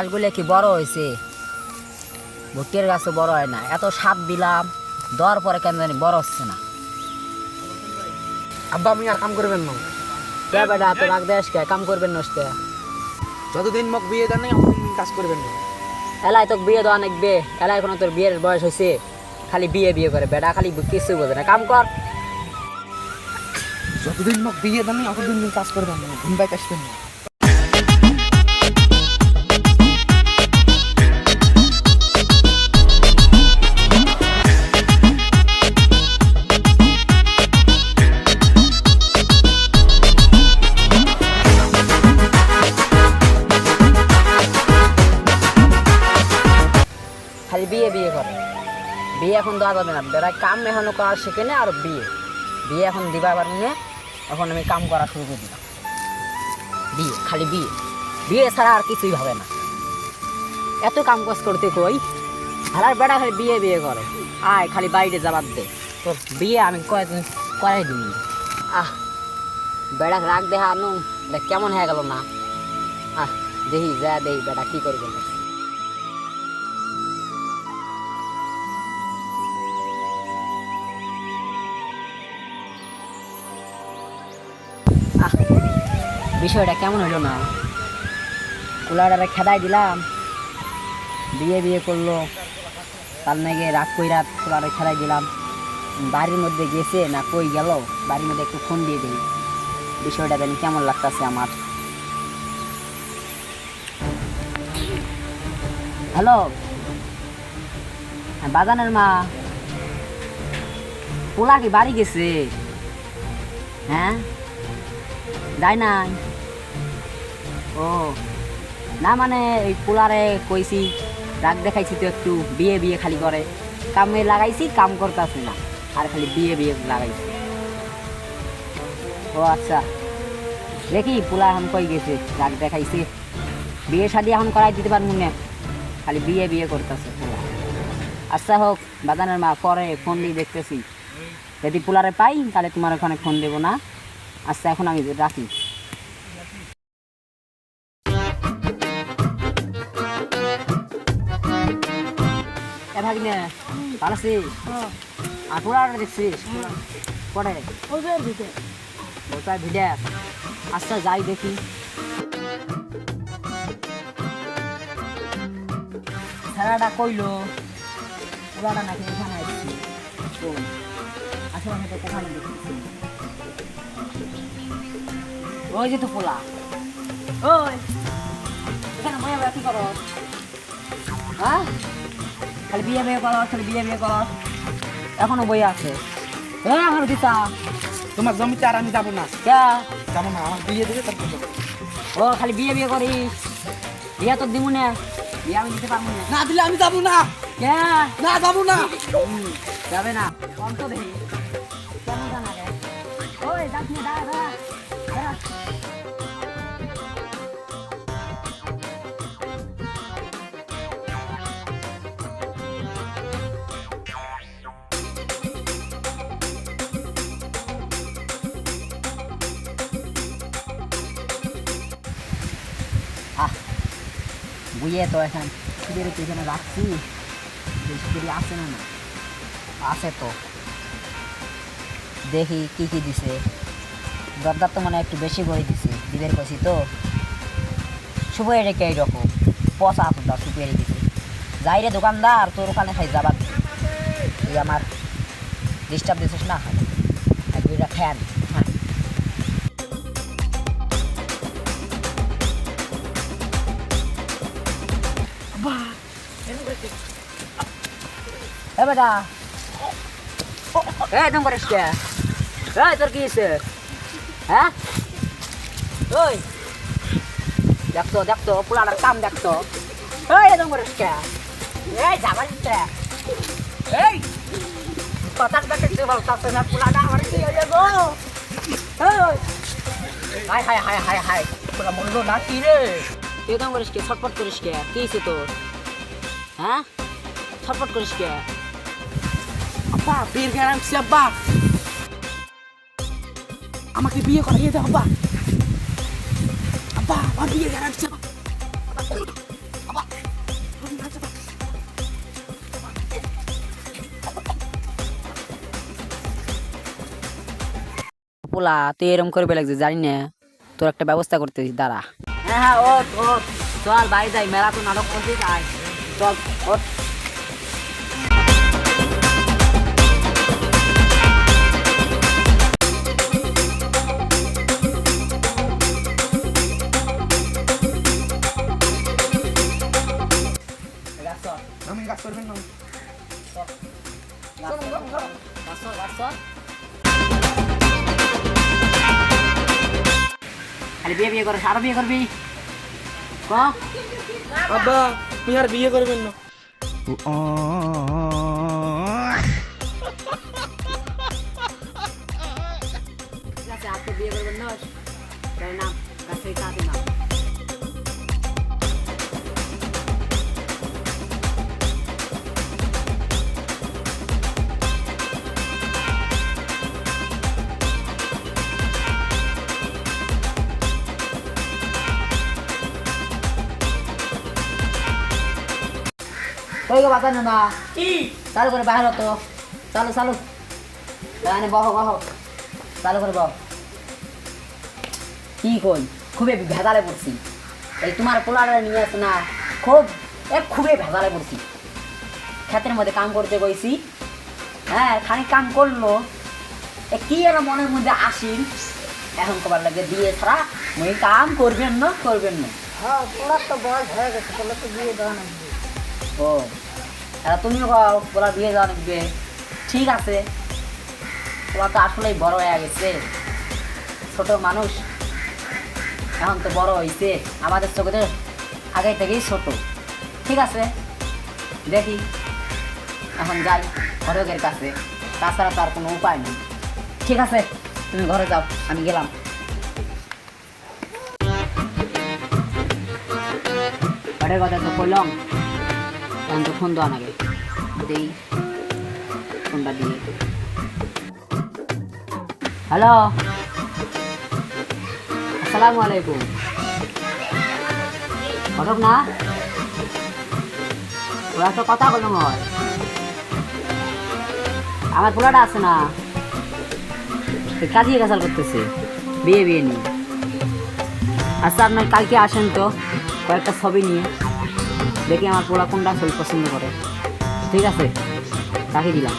ঘাসগুলো কি বড় হয়েছে? ভুট্টের গাছও বড় হয় না। এত সাপ দিলাম দেওয়ার পরে কেন জানি বড় হচ্ছে না। আব্বা আমি আর কাম করবেন না। কে বেটা তো রাখ দেশ কে? কাম করবেন নষ্ট যতদিন মোক বিয়ে দেন নাই অতদিন কাজ করবেন না। এলাই তোকে বিয়ে দেওয়া নাকবে। এলাই এখনও তোর বিয়ের বয়স হয়েছে খালি বিয়ে বিয়ে করে বেটা খালি কিছু বোঝে না। কাম কর। যতদিন মোক বিয়ে দেন নাই অতদিন কাজ করবেন না। ঘুম বাইতে আসবেন না। বিয়ে এখন দেওয়া যাবে না। বেড়ায় কাম এখনও করা শেখে না আর বিয়ে। বিয়ে এখন দিবা পারব না এখন আমি কাম করা শুরু করে দিলাম। বিয়ে, খালি বিয়ে। বিয়ে ছাড়া আর কিছুই ভাবে না। এত কাম কাজ করতে কই? হালার বেড়া খালি বিয়ে বিয়ে করে। আয়, খালি বাইরে যাবার দে। তোর বিয়ে আমি কয়েকদিন করাই দিই। আহ বেড়া রাগ দেহা আনু কেমন হয়ে গেল না আহ, দেখি, যা দেখি, বেটা কি করবে আহ, বিষয়টা কেমন হলো না? কুলারে খেদাই দিলাম। বিয়ে বিয়ে করল। তার নাকি রাগ কইরা কুলারে খেদাই দিলাম। বাড়ির মধ্যে গেছে না কই গেল? বাড়ির মধ্যে একটু ফোন দিয়ে দিই। বিষয়টা জানি কেমন লাগতেছে আমার। হ্যালো? হ্যাঁ, বাগানের মা। পোলা কি বাড়ি গেছে? হ্যাঁ? যায় নাই। ও, না মানে এই পোলারে কইছি, রাগ দেখাইছি তো একটু, বিয়ে বিয়ে খালি করে। কামে লাগাইছি, কাম করতেছে না, আর খালি বিয়ে বিয়ে লাগাইছি। ও আচ্ছা দেখি পোলা এখন কই গেছে, রাগ দেখাইছি। বিয়ে শাদি এখন করাই দিতে পারব না, খালি বিয়ে বিয়ে করতেছে পোলা। আচ্ছা হোক, বাদানের মা পরে ফোন দিয়ে দেখতেছি। যদি পোলারে পাই, তাহলে তোমার ওখানে ফোন দেবো না। আচ্ছা এখন আমি রাখি। ভাগিনে ভালো আছিস? আর পোলা দেখছিস? পরে। ওটাই ভিডিও। আচ্ছা যাই দেখি। খেলাটা কইলো পোলাটা নাকি এখানে আসছি আমি তো কোথায় দেখেছি ওই যে তো পোলা। ওই এখানে বয়ে বয়ে কি করো? হ্যাঁ? খালি বিয়ে বিয়ে করো খালি বিয়ে বিয়ে করো। এখনও বই আছে। এ আমার দিতা তোমার জমিতে আর আমি যাব না। কে? যাব না আমার বিয়ে দেবে তারপর যাব। ও খালি বিয়ে বিয়ে করিস। বিয়ে তো দিব না। বিয়ে আমি দিতে পারব না। না দিলে আমি যাব না। কে? না যাব না। যাবে না। অন্ত দেখি কেমন জানা রে? ওই দাঁড়া দাঁড়া। বুঝে তো এখন সুদের পিছনে রাখছি। সুদের আছে না না। আছে তো। দেখি কি কি দিছে। দরদার তো মানে একটু বেশি করে দিছে, দিবের কছি তো। শুভ রেখে এইরকম পচা শুভ রেখে দিছে যাই রে দোকানদার, তোর ওখানে খাই যাবার। আমার ডিস্টার্ব দিছিস না? এক দুইটা ফ্যান এ বেটা এ তুমি করিস কে? এই তোর কি হ্যাঁ? ওই। দেখতো দেখতো পোলাটার কাম দেখতো এই তুমি করিস কে? এই যাবার এই! কথা দেখতে বলতে না পোলাটা আমার কি হয়ে এই হাই হাই হাই হাই হাই, পোলা মরলো না কি রে? তুমি করিস কে? ছটপট করিস কে? কি তোর? হ্যাঁ? ছটফট করিস কে? বিয়ের আমাকে বিয়ে করাইয়ে দাও আব্বা। আব্বা আমার বিয়ে পোলা তুই এরম করবে লাগছে জানি না তোর একটা ব্যবস্থা করতেছিস দাঁড়া। হ্যাঁ হ্যাঁ ও চল বাড়ি যাই মেলা তো নাটক করতে যাই। চল ওট আমি কাজ করবেন না. খালি বিয়ে বিয়ে করিস আরও বিয়ে করবি? আব্বা তুমি আর বিয়ে করবেন না ঠিক আছে আর তো বিয়ে করবেন না তাই নাম কাছে কাঁদে গো বাতানো না চালু করে বাহির তো। চালু চালু। এখানে বহ বহ। চালু করে বহ। কি কই? খুবই ভেজালে পড়ছি। এই তোমার পোলারে নিয়ে আসে না। খুব এ খুবই ভেজালে পড়ছি। ক্ষেতের মধ্যে কাম করতে গেছি হ্যাঁ খানিক কাম করল। এ কি আর মনের মধ্যে আসিল এখন কবার লাগে দিয়ে ছাড়া মই কাম করবেন না করবেন না। হ্যাঁ তোরার তো বয়স হয়ে গেছে তোরা তো বিয়ে দেওয়া ও। এরা তুমিও বলা বিয়ে লাগবে ঠিক আছে। ওরা তো আসলেই বড় হয়ে গেছে। ছোট মানুষ। এখন তো বড় হয়েছে আমাদের চোখে আগে থেকেই ছোট। ঠিক আছে? দেখি। এখন যাই ঘটকের কাছে। তাছাড়া তার কোনো উপায় নেই। ঠিক আছে? তুমি ঘরে যাও, আমি গেলাম। ঘরের কথা তো কইলাম। এখন তো ফোন দেওয়া দেই ফোনটা দিয়ে হ্যালো আসসালামু আলাইকুম ঘটক না ওরা তো কথা বলল হয় আমার পোলাটা আছে না কাজিয়ে কাছাল করতেছে বিয়ে বিয়ে নিয়ে আচ্ছা আপনার কালকে আসেন তো কয়েকটা ছবি নিয়ে দেখি আমার পোলা কোনটা ছবি পছন্দ করে ঠিক আছে রাখি দিলাম।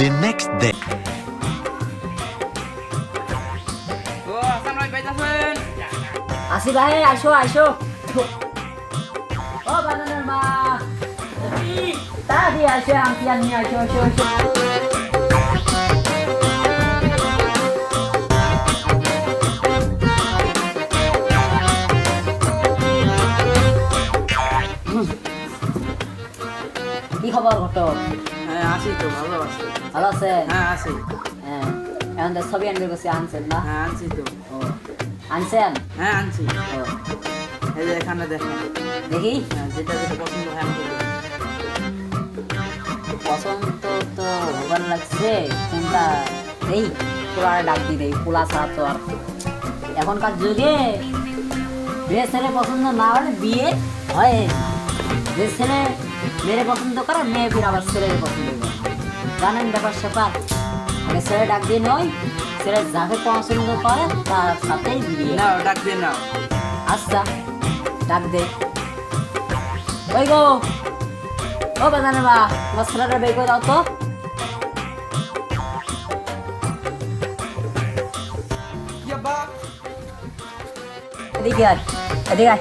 The next day. আসি ভাই আসো আসো। ও বানানোর মা। তাড়াতাড়ি আসো আনি আসো আসো আসো। আছে। হ্যাঁ আছি হ্যাঁ এখন তো ছবি আনবে গেছে আনছেন না হ্যাঁ আনছি তো ও আনছেন হ্যাঁ আনছি ও এই যে এখানে দেখেন দেখি যেটা যেটা পছন্দ হয় বলুন। পছন্দ তো হবার লাগছে কোনটা এই পোলার ডাক দি দেই পোলা ছাড়া তো আর এখনকার যুগে যে ছেলে পছন্দ না হলে বিয়ে হয়। যে ছেলে মেয়ে পছন্দ করে মেয়ে ফির আবার ছেলে পছন্দ জানেন ব্যাপার স্যাপার। মানে ছেলে ডাক দিয়ে নয় ছেলে যাকে পছন্দ করে তার সাথেই বিয়ে। নাও ডাক দিয়ে নাও আচ্ছা ডাক দে। ওই গো ও বাজানে বা তোমার ছেলেটা বের করে দাও তো। এদিকে আয় এদিকে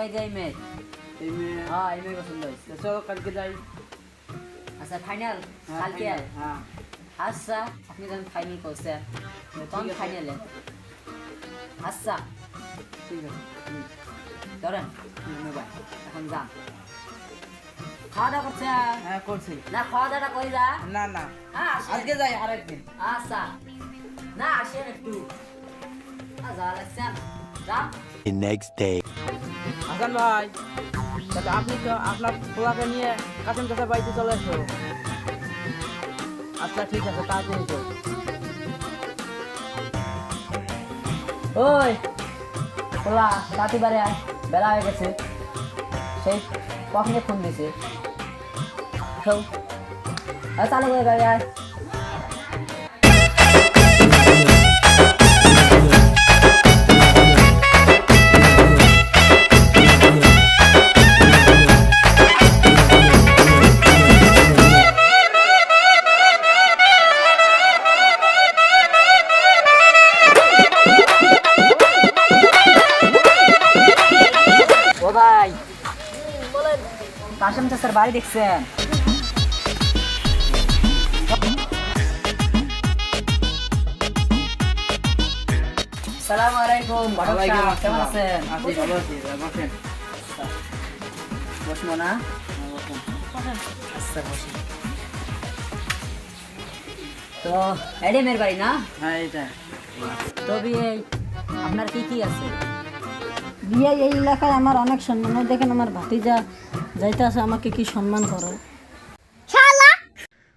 কাই যাই মেয়ে এই মেয়ে হ্যাঁ এই মেয়ে পছন্দ হয়েছে। চলো কালকে যাই। আচ্ছা ফাইনাল হ্যাঁ, কালকে? হ্যাঁ। আচ্ছা আপনি যখন ফাইনাল করছেন তখন ঠিক আছে। ফাইনালে আচ্ছা। ঠিক আছে। ধরেন। মোবাইল এখন যান। খাওয়া দাওয়া করছে? হ্যাঁ করছি। না খাওয়া দাওয়াটা করি যা? না না। হ্যাঁ। আজকে যাই আরেকদিন। আচ্ছা। না আসেন একটু। আচ্ছা লাগছেন যান। The next day. হাসান ভাই, তাহলে আপনি তো আপনার খোলাকে নিয়ে কাসেম চাষার বাড়িতে চলে এসো। আচ্ছা ঠিক আছে তাড়াতাড়ি তো ওই খোলা রাতি বারে বেলা হয়ে গেছে। সেই কখনই ফোন দিছে। চালু করে গাড়ি আয়। ও ভাই কাশেম চাষের বাড়ি দেখছেন? সালাম আলাইকুম ঘটক কেমন আছেন? আছি, ভালো আছি, বসেন। বসবো না? আচ্ছা বসি। তো এডিএমের বাড়ি না? হ্যাঁ এটা তবে এই আপনার কি কি আছে? বিয়ে এই এলাকায় আমার অনেক সম্মান। ওই দেখেন আমার ভাতিজা যাইতে আছে আমাকে কি সম্মান করো।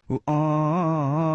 Uh,